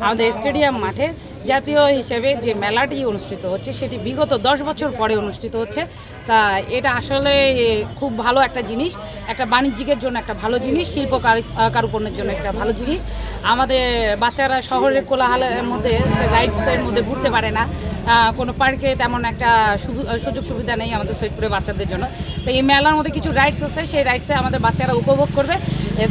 আমাদের স্টেডিয়াম মাঠে জাতীয় হিসেবে যে মেলাটি অনুষ্ঠিত হচ্ছে, সেটি বিগত দশ বছর পরে অনুষ্ঠিত হচ্ছে। তা এটা আসলে খুব ভালো একটা জিনিস, একটা বাণিজ্যিকের জন্য একটা ভালো জিনিস, শিল্প কারু- কারুপণ্যের জন্য একটা ভালো জিনিস। আমাদের বাচ্চারা শহরের কোলাহলের মধ্যে রাইডসের মধ্যে ঘুরতে পারে না। কোনো পার্কে তেমন একটা সুযোগ সুবিধা নেই আমাদের সৈয়দপুরের বাচ্চাদের জন্য। তো এই মেলার মধ্যে কিছু রাইডস আছে, সেই রাইডসে আমাদের বাচ্চারা উপভোগ করবে।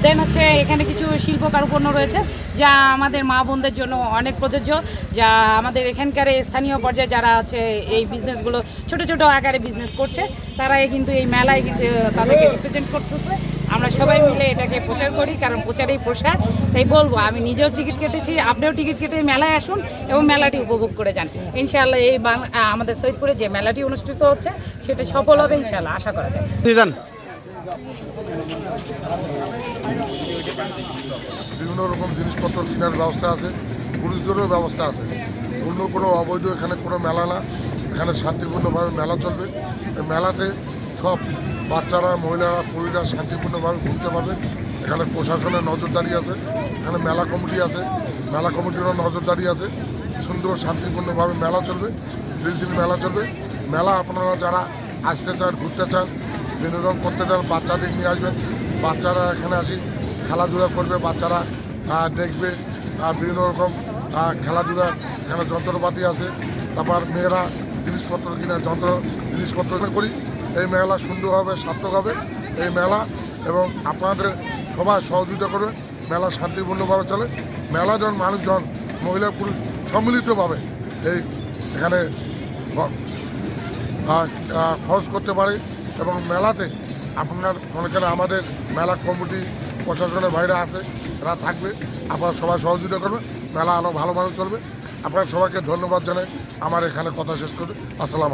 দেন হচ্ছে এখানে কিছু শিল্প কারুপণ্য রয়েছে, যা আমাদের মা বোনদের জন্য অনেক প্রযোজ্য, যা আমাদের এখানকার স্থানীয় পর্যায়ে যারা আছে এই বিজনেসগুলো ছোট ছোট আকারে বিজনেস করছে তারা কিন্তু এই মেলায় কিন্তু তাদেরকে রিপ্রেজেন্ট করতেছে। আমরা সবাই মিলে এটাকে প্রচার করি, কারণ প্রচারেই প্রসার। তাই বলব, আমি নিজেও টিকিট কেটেছি, আপনিও টিকিট কেটে মেলায় আসুন এবং মেলাটি উপভোগ করে যান। ইনশাআল্লাহ এই আমাদের সৈয়দপুরে যে মেলাটি অনুষ্ঠিত হচ্ছে, সেটা সফল হবে ইনশাআল্লাহ, আশা করা যায়। বিভিন্ন রকম জিনিসপত্র কেনার ব্যবস্থা আছে পুলিশদেরও ব্যবস্থা আছে। অন্য কোনো অবৈধ এখানে কোনো মেলা না। এখানে শান্তিপূর্ণভাবে মেলা চলবে। মেলাতে সব বাচ্চারা, মহিলারা পুরীরা শান্তিপূর্ণভাবে ঘুরতে পারবে। এখানে প্রশাসনের নজরদারি আছে। এখানে মেলা কমিটি আছে। মেলা কমিটিরও নজরদারি আছে। সুন্দর শান্তিপূর্ণভাবে মেলা চলবে। ত্রিশ দিন মেলা চলবে। মেলা আপনারা যারা আসতে চান, ঘুরতে চান বিনোদন করতে চান, বাচ্চাদের নিয়ে আসবেন। বাচ্চারা এখানে আসি, খেলাধুলা করবে, বাচ্চারা দেখবে বিভিন্ন রকম খেলাধুলার এখানে যন্ত্রপাতি আছে। তারপর মেয়েরা জিনিসপত্র কিনা, যন্ত্র, জিনিসপত্র করি। এই মেলা সুন্দরভাবে সার্থক হবে। এই মেলা এবং আপনাদের সবাই সহযোগিতা করবে। মেলা শান্তিপূর্ণভাবে চলে। মেলা যখন মানুষজন, মহিলা, পুরুষ সম্মিলিতভাবে এই এখানে খরচ করতে পারে। এবং মেলাতে আপনার মনে করেন আমাদের মেলা কমিটি প্রশাসনের বাইরে আছে, তারা থাকবে। আপনারা সবাই সহযোগিতা করবে মেলা আরও ভালোভাবে চলবে। আপনার সবাইকে ধন্যবাদ জানাই। আমার এখানে কথা শেষ করবে আসসালাম